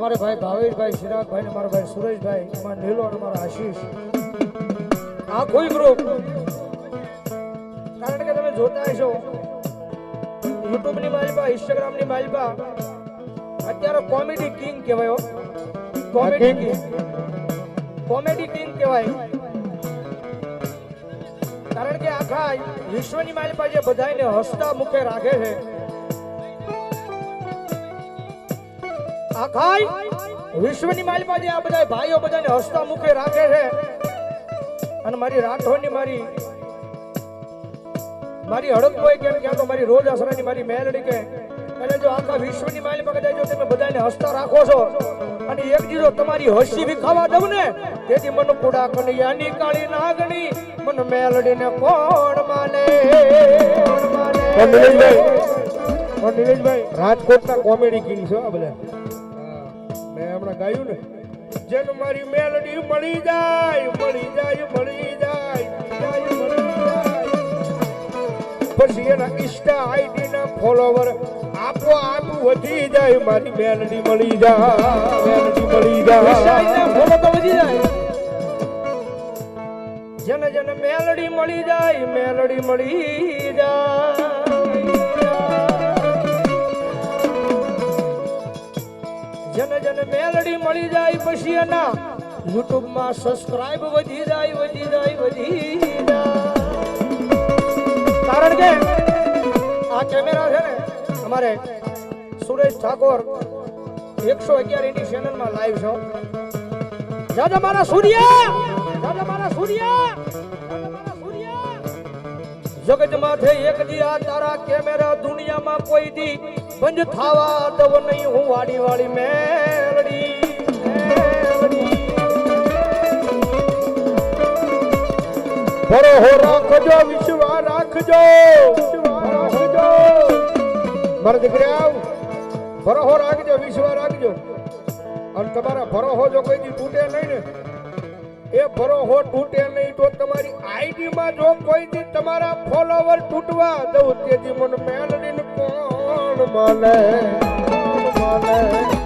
અમારે ભાઈ ભાવેશભાઈ ચિરાગભાઈ ને મારા ભાઈ સુરેશભાઈ અમારા નીલો અને મારા આશીષ. આ કોઈ ગ્રુપ કારણ કે તમે જોતા હશો યુટ્યુબની માલિકા ઇન્સ્ટાગ્રામની માલિકા અત્યારે કોમેડી કિંગ કહેવાય. કોમેડી કિંગ કોમેડી કિંગ કહેવાય. કારણ કે આખા વિશ્વની માલિકા જે બધાને હસતા મુખે રાખે છે આખા વિશ્વની માલમાં જે આ બધા ભાઈઓ બધાને હસતા મુખે રાખે છે. અને મારી રાઠોડની મારી મારી હડક હોય કે ક્યાં તો મારી રોજ અસરાની મારી મેલડી કે અને જો આખા વિશ્વની માલિકા કદાચ જો તમે બધાને હસતા રાખો છો અને એક દીધો તમારી હસી વિખાવા દઉં ને તેથી મન કુડા કનૈયાની કાળી નાગણી મન મેલડીને કોણ માને? કોણ માને? રાજકોટના કોમેડી કિંગ છો આ બધા. હમણાં ગાયું ને જેન મારી મેલડી મળી જાય મળી જાય મળી જાય જાય, પછી એના ઇન્સ્ટા આઈડી ના ફોલોવર આપો આપ વધી જાય મારી મેલડી મળી જાય મેલડી મળી જાય. ફોલો તો વધી જાય. જેને જેને મેલડી મળી જાય મેલડી મળી જાય. મળી જાય પછી એના યુટ્યુબમાં સબસ્ક્રાઇબ વધી જાય વધી જાય, વધી કારણ કે આ કેમેરા છે ને, અમારે સુરેશ ઠાકોર એકસો અગિયાર એની ચેનલમાં લાઈવ છો દાદા મારા સૂર્ય દાદા મારા સૂર્ય જગત માથે એક દી આ તારા કેમેરા દુનિયામાં કોઈ દી બંધ થાવા દવ નહીં, હું વાડી વાળી મેલડી. ભરોહો રાખજો વિશ્વા રાખજો. રાખજો મારા દીકરી આવ. ભરોહો રાખજો વિશ્વા રાખજો. અને તમારા ભરોહો જો કોઈ તૂટે નહીં ને, એ ભરોહો તૂટે નહીં તો તમારી આઈડી માં જો કોઈ દી તમારા ફોલોવર તૂટવા દઉં, તેથી મને મેલડીને કોણ મને? માને?